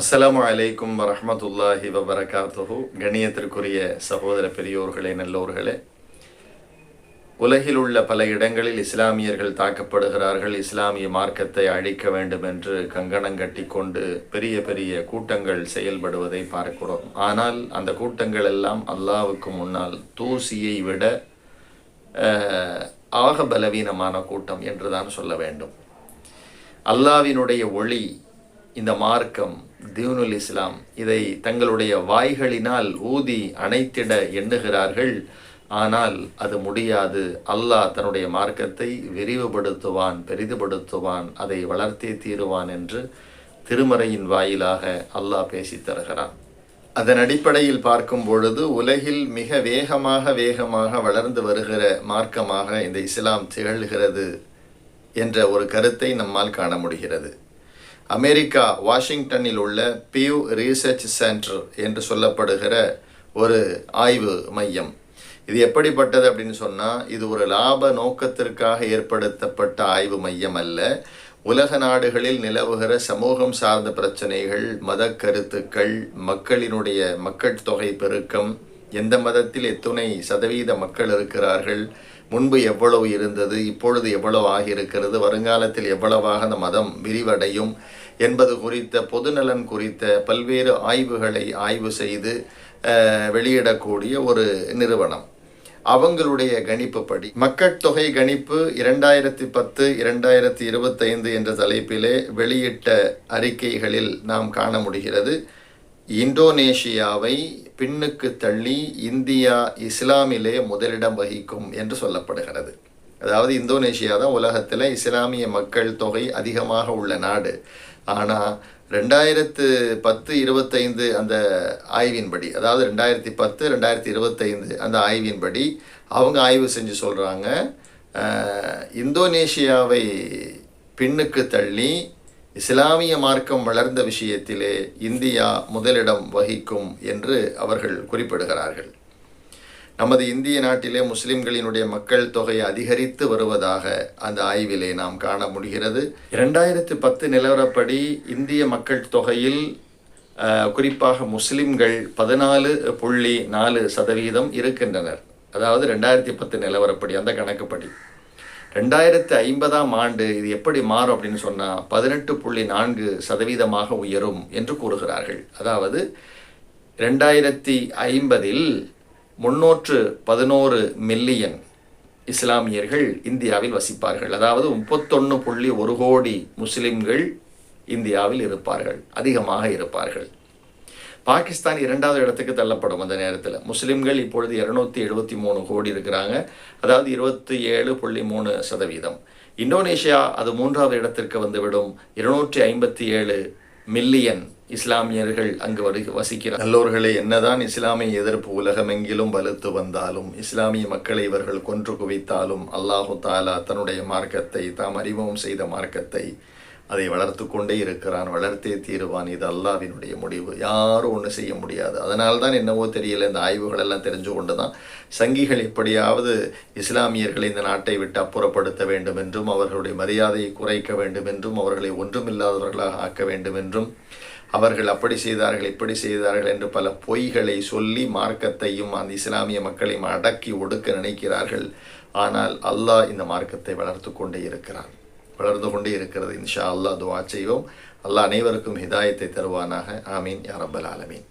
அஸ்லாம் அலைக்கும் வரமத்துல்லாஹி வபரகாத்துஹு. கணியத்திற்குரிய சகோதர பெரியோர்களே நல்லோர்களே. உலகில் உள்ள பல இடங்களில் இஸ்லாமியர்கள் தாக்கப்படுகிறார்கள். இஸ்லாமிய மார்க்கத்தை அழிக்க வேண்டும் என்று கங்கணம் கட்டிக்கொண்டு பெரிய பெரிய கூட்டங்கள் செயல்படுவதை பார்க்கிறோம். ஆனால் அந்த கூட்டங்கள் எல்லாம் அல்லாவுக்கு முன்னால் தூசியை விட ஆக பலவீனமான கூட்டம் என்றுதான் சொல்ல வேண்டும். அல்லாவினுடைய ஒளி இந்த மார்க்கம் தீனுல் இஸ்லாம் இதை தங்களுடைய வாய்களினால் ஊதி அணைத்திட எண்ணுகிறார்கள். ஆனால் அது முடியாது. அல்லாஹ் தன்னுடைய மார்க்கத்தை விரிவுபடுத்துவான் பெரிதுபடுத்துவான் அதை வளர்த்தே தீருவான் என்று திருமறையின் வாயிலாக அல்லாஹ் பேசித் தருகிறான். அதன் அடிப்படையில் பார்க்கும் பொழுது உலகில் மிக வேகமாக வேகமாக வளர்ந்து வருகிற மார்க்கமாக இந்த இஸ்லாம் திகழ்கிறது என்ற ஒரு கருத்தை நம்மால் காண முடிகிறது. அமெரிக்கா வாஷிங்டனில் உள்ள பியூ ரீசர்ச் சென்டர் என்று சொல்லப்படுகிற ஒரு ஆய்வு மையம். இது எப்படிப்பட்டது அப்படின்னு சொன்னால் இது ஒரு லாப நோக்கத்திற்காக ஏற்படுத்தப்பட்ட ஆய்வு மையம் அல்ல. உலக நாடுகளில் நிலவுகிற சமூகம் சார்ந்த பிரச்சனைகள் மத கருத்துக்கள் மக்களினுடைய மக்கள் தொகை பெருக்கம் எந்த மதத்தில் எத்துணை சதவீத மக்கள் இருக்கிறார்கள் முன்பு எவ்வளவு இருந்தது இப்பொழுது எவ்வளவு ஆகியிருக்கிறது வருங்காலத்தில் எவ்வளவாக அந்த மதம் விரிவடையும் என்பது குறித்த பொதுநலன் குறித்த பல்வேறு ஆய்வுகளை ஆய்வு செய்து வெளியிடக்கூடிய ஒரு நிறுவனம். அவங்களுடைய கணிப்புப்படி மக்கட்தொகை கணிப்பு இரண்டாயிரத்தி பத்து இரண்டாயிரத்தி இருபத்தைந்து என்ற தலைப்பிலே வெளியிட்ட அறிக்கைகளில் நாம் காண முடிகிறது. இந்தோனேஷியாவை பின்னுக்கு தள்ளி இந்தியா இஸ்லாமிலே முதலிடம் வகிக்கும் என்று சொல்லப்படுகிறது. அதாவது இந்தோனேஷியா தான் உலகத்தில் இஸ்லாமிய மக்கள் தொகை அதிகமாக உள்ள நாடு. ஆனால் ரெண்டாயிரத்து பத்து இருபத்தைந்து அந்த ஆய்வின்படி அதாவது ரெண்டாயிரத்தி பத்து ரெண்டாயிரத்தி இருபத்தைந்து அந்த ஆய்வின்படி அவங்க ஆய்வு செஞ்சு சொல்கிறாங்க இந்தோனேஷியாவை பின்னுக்கு தள்ளி இஸ்லாமிய மார்க்கம் வளர்ந்த விஷயத்திலே இந்தியா முதலிடம் வகிக்கும் என்று அவர்கள் குறிப்பிடுகிறார்கள். நமது இந்திய நாட்டிலே முஸ்லிம்களினுடைய மக்கள் தொகை அதிகரித்து வருவதாக அந்த ஆய்விலே நாம் காண முடிகிறது. இரண்டாயிரத்து பத்து நிலவரப்படி இந்திய மக்கள் தொகையில் குறிப்பாக முஸ்லிம்கள் பதினாலு புள்ளி நாலு சதவீதம் இருக்கின்றனர். அதாவது ரெண்டாயிரத்தி பத்து நிலவரப்படி அந்த கணக்குப்படி. ரெண்டாயிரத்து ஐம்பதாம் ஆண்டு இது எப்படி மாறும் அப்படின்னு சொன்னால் பதினெட்டு புள்ளி நான்கு சதவீதமாக உயரும் என்று கூறுகிறார்கள். அதாவது ரெண்டாயிரத்தி ஐம்பதில் முன்னூற்று பதினோரு மில்லியன் இஸ்லாமியர்கள் இந்தியாவில் வசிப்பார்கள். அதாவது முப்பத்தொன்று புள்ளி ஒரு கோடி முஸ்லிம்கள் இந்தியாவில் இருப்பார்கள் அதிகமாக இருப்பார்கள். பாகிஸ்தான் இரண்டாவது இடத்துக்கு தள்ளப்படும் அந்த நேரத்தில். முஸ்லீம்கள் இப்பொழுது இருநூத்தி எழுபத்தி மூணு கோடி இருக்கிறாங்க. அதாவது இருபத்தி ஏழு புள்ளி மூணு சதவீதம். இந்தோனேஷியா அது மூன்றாவது இடத்திற்கு வந்துவிடும். இருநூற்றி ஐம்பத்தி ஏழு மில்லியன் இஸ்லாமியர்கள் அங்கு வரு வசிக்கிறார் நல்லோர்களே என்னதான் இஸ்லாமிய எதிர்ப்பு உலகமெங்கிலும் வலுத்து வந்தாலும் இஸ்லாமிய மக்களை இவர்கள் கொன்று குவித்தாலும் அல்லாஹு தாலா தன்னுடைய மார்க்கத்தை தாம் அறிமுகம் செய்த மார்க்கத்தை அதை வளர்த்து கொண்டே இருக்கிறான் வளர்த்தே தீருவான். இது அல்லாவினுடைய முடிவு. யாரும் ஒன்றும் செய்ய முடியாது. அதனால தான் என்னவோ தெரியல இந்த ஆய்வுகள் எல்லாம் தெரிஞ்சு கொண்டு தான் சங்கிகள் எப்படியாவது இஸ்லாமியர்களை இந்த நாட்டை விட்டு அப்புறப்படுத்த வேண்டும் என்றும் அவர்களுடைய மரியாதையை குறைக்க வேண்டும் என்றும் அவர்களை ஒன்றுமில்லாதவர்களாக ஆக்க வேண்டும் என்றும் அவர்கள் அப்படி செய்தார்கள் இப்படி செய்தார்கள் என்று பல பொய்களை சொல்லி மார்க்கத்தையும் அந்த இஸ்லாமிய மக்களையும் அடக்கி ஒடுக்க நினைக்கிறார்கள். ஆனால் அல்லாஹ் இந்த மார்க்கத்தை வளர்த்து கொண்டே இருக்கிறான். வளர்ந்து கொண்டே இருக்கிறது. இன்ஷா அல்லா துவா செய்வோம். அல்லாஹ் அனைவருக்கும் ஹிதாயத்தை தருவானாக. ஆமீன். யா ஆலமீன்.